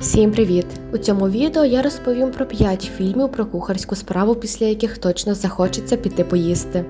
Всім привіт! У цьому відео я розповім про 5 фільмів про кухарську справу, після яких точно захочеться піти поїсти.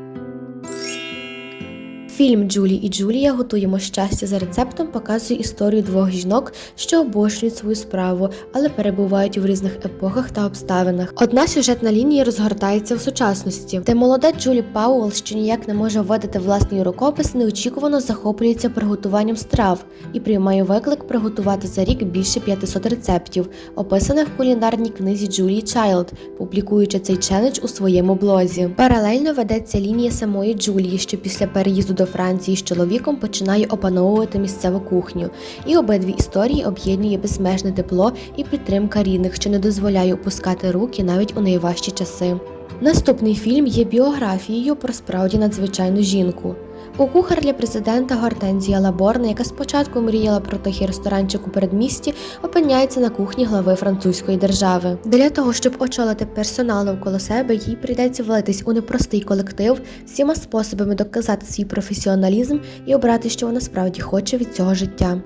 Фільм Джулі і Джулія готуємо щастя за рецептом показує історію двох жінок, що обожнюють свою справу, але перебувають у різних епохах та обставинах. Одна сюжетна лінія розгортається в сучасності, де молода Джулі Пауэлл, що ніяк не може видати власний рукопис, неочікувано захоплюється приготуванням страв і приймає виклик приготувати за рік більше 500 рецептів, описаних в кулінарній книзі Джулії Чайлд, публікуючи цей челендж у своєму блозі. Паралельно ведеться лінія самої Джулії, що після переїзду до Франції з чоловіком починає опановувати місцеву кухню. І обидві історії об'єднує безмежне тепло і підтримка рідних, що не дозволяє опускати руки навіть у найважчі часи. Наступний фільм є біографією про справді надзвичайну жінку. У кухар для президента Гортензія Лаборна, яка спочатку мріяла про тихий ресторанчик у передмісті, опиняється на кухні глави французької держави. Для того, щоб очолити персонал навколо себе, їй прийдеться влитись у непростий колектив, всіма способами доказати свій професіоналізм і обрати, що вона справді хоче від цього життя.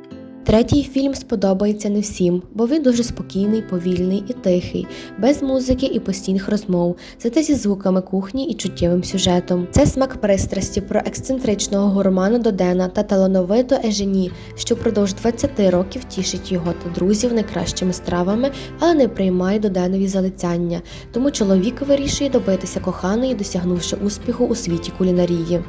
Третій фільм сподобається не всім, бо він дуже спокійний, повільний і тихий, без музики і постійних розмов, зате зі звуками кухні і чуттєвим сюжетом. Це смак пристрасті про ексцентричного гурмана Додена та талановиту Ежені, що впродовж 20 років тішить його та друзів найкращими стравами, але не приймає Доденові залицяння. Тому чоловік вирішує добитися коханої, досягнувши успіху у світі кулінарії.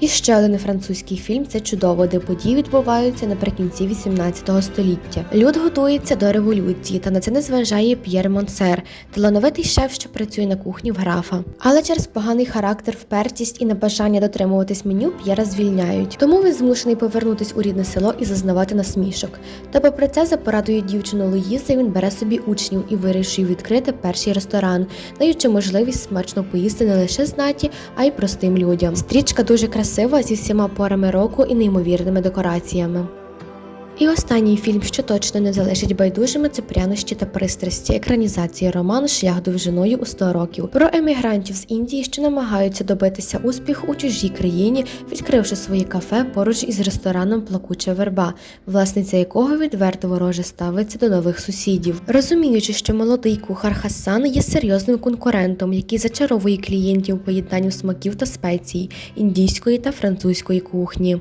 І ще один французький фільм це чудово, де події відбуваються наприкінці 18 століття. Люд готується до революції, та на це не зважає П'єр Монсер, талановитий шеф, що працює на кухні в графа. Але через поганий характер, впертість і небажання дотримуватись меню П'єра звільняють. Тому він змушений повернутись у рідне село і зазнавати насмішок. Та попри це за порадою дівчину Луїзи він бере собі учнів і вирішує відкрити перший ресторан, даючи можливість смачно поїсти не лише знаті, а й простим людям. Стрічка дуже красива зі всіма порами року і неймовірними декораціями. І останній фільм, що точно не залишить байдужими, це прянощі та пристрасті, екранізація роману Шлях довжиною у 100 років про емігрантів з Індії, що намагаються добитися успіху у чужій країні, відкривши своє кафе поруч із рестораном Плакуча верба, власниця якого відверто вороже ставиться до нових сусідів, розуміючи, що молодий кухар Хасан є серйозним конкурентом, який зачаровує клієнтів поєднанням смаків та спецій індійської та французької кухні.